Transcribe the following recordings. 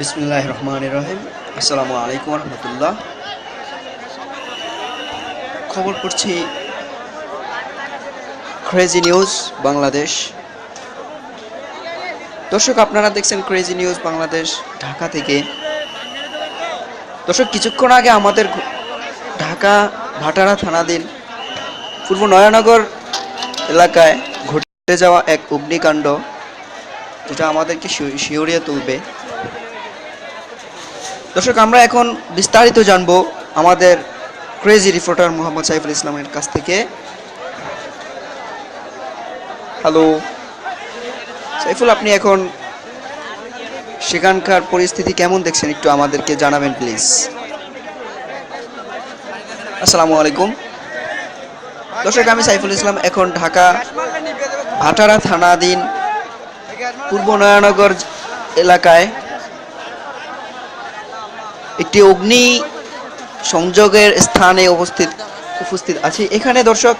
বিসমুল্লাহ রহমান রহিম আসসালামু আলাইকুম রহমতুল্লাহ খবর পড়ছি ক্রেজি নিউজ বাংলাদেশ। দর্শক, আপনারা দেখছেন ক্রেজি নিউজ বাংলাদেশ ঢাকা থেকে। দর্শক, কিছুক্ষণ আগে আমাদের ঢাকা ভাটারা থানাধীন পূর্ব নয়ানগর এলাকায় ঘটে যাওয়া এক অগ্নিকাণ্ড, যেটা আমাদেরকে শিউ- শিউরিয়ে তুলবে। দর্শক, আমরা এখন বিস্তারিত জানব আমাদের ক্রেজি রিপোর্টার মোহাম্মদ সাইফুল ইসলামের কাছ থেকে। হ্যালো সাইফুল, আপনি এখন সেখানকার পরিস্থিতি কেমন দেখছেন? একটু আমাদেরকে জানাবেন প্লিজ আসসালামু আলাইকুম। দর্শক, আমি সাইফুল ইসলাম, এখন ঢাকা, ভাটারা থানাধীন পূর্ব নয়ানগর এলাকায় একটি অগ্নি সংযোগের স্থানে উপস্থিত উপস্থিত আছি। এখানে দর্শক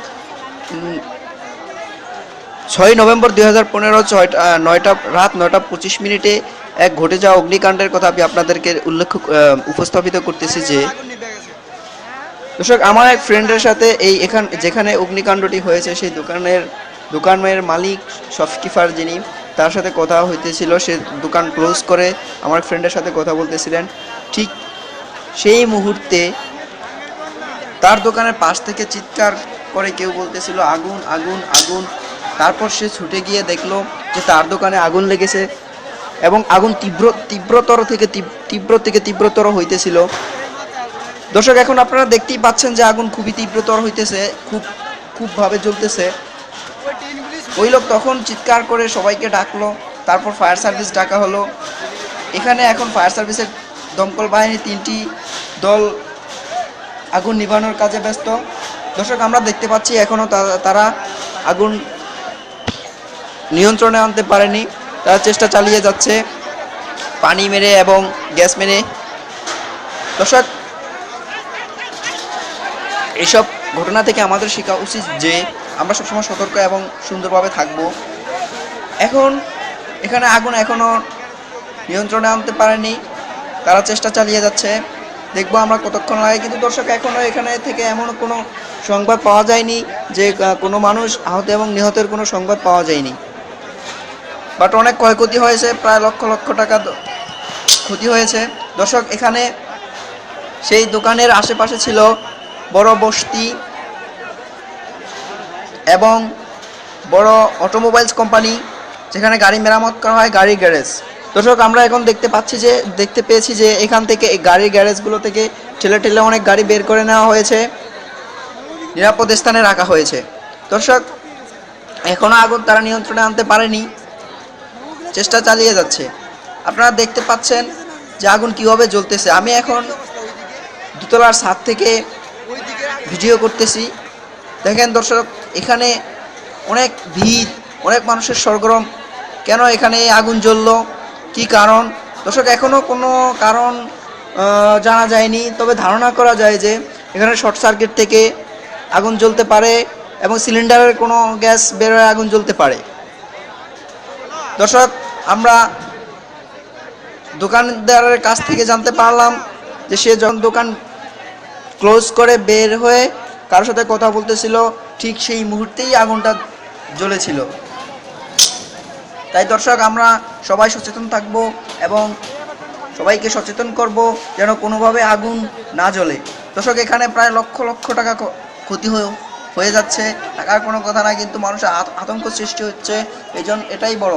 ছয় নভেম্বর দুই হাজার পনেরো ছয়টা নয়টা, রাত নয়টা পঁচিশ মিনিটে এক ঘটে যাওয়া অগ্নিকাণ্ডের কথা আমি আপনাদেরকে উল্লেখ উপস্থাপিত করতেছি যে, দর্শক, আমার এক ফ্রেন্ডের সাথে এই এখান, যেখানে অগ্নিকাণ্ডটি হয়েছে, সেই দোকানের দোকানের মালিক শপকিপার যিনি, তার সাথে কথা হইতেছিল। সে দোকান ক্লোজ করে, আমার ফ্রেন্ডের সাথে কথা বলতেছিলেন। ঠিক সেই মুহূর্তে তার দোকানের পাশ থেকে চিৎকার করে কেউ বলতেছিল, আগুন আগুন আগুন। তারপর সে ছুটে গিয়ে দেখল যে তার দোকানে আগুন লেগেছে এবং আগুন তীব্র, তীব্রতর থেকে তীব্র থেকে তীব্রতর হইতেছিল। দর্শক, এখন আপনারা দেখতেই পাচ্ছেন যে আগুন খুবই তীব্রতর হইতেছে, খুব, খুবভাবে জ্বলতেছে। ওই লোক তখন চিৎকার করে সবাইকে ডাকলো, তারপর ফায়ার সার্ভিস ডাকা হলো। এখানে এখন ফায়ার সার্ভিসের দমকল বাহিনী তিনটি দল আগুন নিভানোর কাজে ব্যস্ত। দর্শক, আমরা দেখতে পাচ্ছি এখনও তারা আগুন নিয়ন্ত্রণে আনতে পারেনি। তারা চেষ্টা চালিয়ে যাচ্ছে পানি মেরে এবং গ্যাস মেরে। দর্শক এইসব ঘটনা থেকে আমাদের শেখা উচিত যে আমরা সবসময় সতর্ক এবং সুন্দরভাবে থাকব। এখন এখানে আগুন এখনও নিয়ন্ত্রণে আনতে পারেনি। তারা চেষ্টা চালিয়ে যাচ্ছে। দেখব আমরা কতক্ষণ লাগে, কিন্তু দর্শক এখনও এখানে থেকে এমন কোনো সংবাদ পাওয়া যায়নি যে কোনো মানুষ আহত এবং নিহতের কোনো সংবাদ পাওয়া যায়নি। বাট অনেক ক্ষয়ক্ষতি হয়েছে, প্রায় লক্ষ লক্ষ টাকা ক্ষতি হয়েছে। দর্শক, এখানে সেই দোকানের আশেপাশে ছিল বড় বস্তি এবং বড় অটোমোবাইলস কোম্পানি, যেখানে গাড়ি মেরামত করা হয়, গাড়ির গ্যারেজ। দর্শক, আমরা এখন দেখতে পাচ্ছি যে, দেখতে পেয়েছি যে এখান থেকে গাড়ির গ্যারেজগুলো থেকে ঠেলে ঠেলে অনেক গাড়ি বের করে নেওয়া হয়েছে। নিরাপদ স্থানে রাখা হয়েছে। দর্শক এখনও আগুন তারা নিয়ন্ত্রণে আনতে পারেনি। চেষ্টা চালিয়ে যাচ্ছে। আপনারা দেখতে পাচ্ছেন যে আগুন কীভাবে জ্বলতেছে। আমি এখন দুতলার ছাদ থেকে ভিডিও করতেছি। দেখেন দর্শক, এখানে অনেক ভিড়, অনেক মানুষের সরগরম। কেন এখানে আগুন জ্বললো? কি কারণ? দর্শক এখনও কোনো কারণ জানা যায়নি। তবে ধারণা করা যায় যে এখানে শর্ট সার্কিট থেকে আগুন জ্বলতে পারে এবং সিলিন্ডারের কোনো গ্যাস বেরোয় আগুন জ্বলতে পারে। দর্শক, আমরা দোকানদারের কাছ থেকে জানতে পারলাম যে সে যখন দোকান ক্লোজ করে বের হয়ে কারোর সাথে কথা বলতেছিল, ঠিক সেই মুহূর্তেই আগুনটা জ্বলেছিল। তাই দর্শক, আমরা সবাই সচেতন থাকব এবং সবাইকে সচেতন করব যেন কোনোভাবে আগুন না জ্বলে। দর্শক, এখানে প্রায় লক্ষ লক্ষ টাকা ক্ষতি হয়ে হয়ে যাচ্ছে। টাকার কোনো কথা না কিন্তু মানুষের আত- আতঙ্ক সৃষ্টি হচ্ছে। এই এটাই বড়।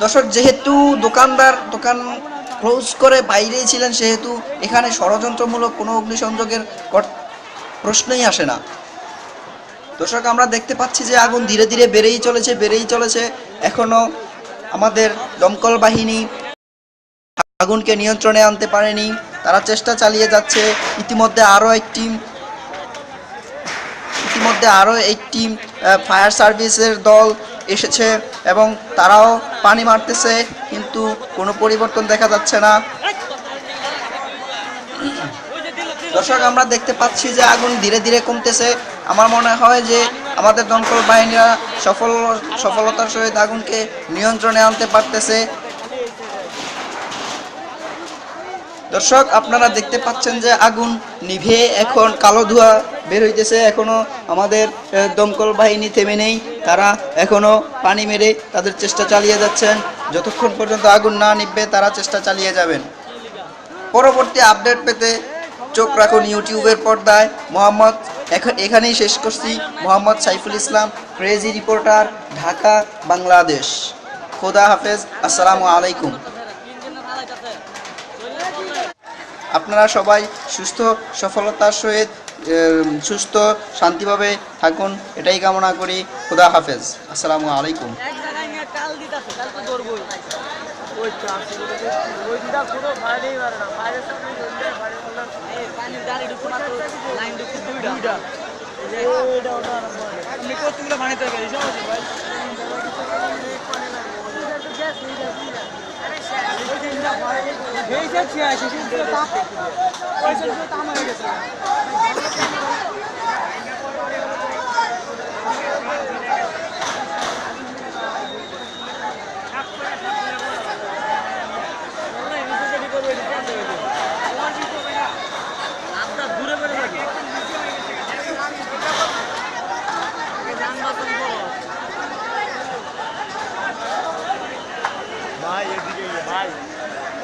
দর্শক, যেহেতু দোকানদার, দোকান ক্লোজ করে বাইরেই ছিলেন, সেহেতু এখানে ষড়যন্ত্রমূলক কোনো অগ্নিসংযোগের প্রশ্নই আসে না। দর্শক, আমরা দেখতে পাচ্ছি যে আগুন ধীরে ধীরে বেড়েই চলেছে বেড়েই চলেছে। এখনও আমাদের দমকল বাহিনী আগুনকে নিয়ন্ত্রণে আনতে পারেনি। তারা চেষ্টা চালিয়ে যাচ্ছে। ইতিমধ্যে আরও একটি, ইতিমধ্যে আরও একটি ফায়ার সার্ভিসের দল এসেছে এবং তারাও পানি মারতেছে, কিন্তু কোনো পরিবর্তন দেখা যাচ্ছে না। দর্শক, আমরা দেখতে পাচ্ছি যে আগুন ধীরে ধীরে কমতেছে। আমার মনে হয় যে আমাদের দমকল বাহিনীরা সফল, সফলতার সহিত আগুনকে নিয়ন্ত্রণে আনতে পারতেছে। দর্শক, আপনারা দেখতে পাচ্ছেন যে আগুন নিভে এখন কালো ধোঁয়া বের হইতেছে। এখনও আমাদের দমকল বাহিনী থেমে নেই। তারা এখনও পানি মেরে তাদের চেষ্টা চালিয়ে যাচ্ছেন। যতক্ষণ পর্যন্ত আগুন না নিভবে, তারা চেষ্টা চালিয়ে যাবেন। পরবর্তী আপডেট পেতে চোখ রাখুন ইউটিউবের পর্দায়। মোহাম্মদ এখানেই শেষ করছি। Mohammad Saiful Islam, crazy reporter, Dhaka, Bangladesh. খোদা হাফেজ, আসসালামু আলাইকুম। আপনারা সবাই সুস্থ, সফলতার সহিত সুস্থ, শান্তিভাবে থাকুন। এটাই কামনা করি। খোদা হাফেজ, আসসালামু আলাইকুম। ওই কতগুলো পানি থেকে এই ভাই এই যে ছিয়া শেষে তাপ ওই যে তাপ হয়ে গেছে ninguém. É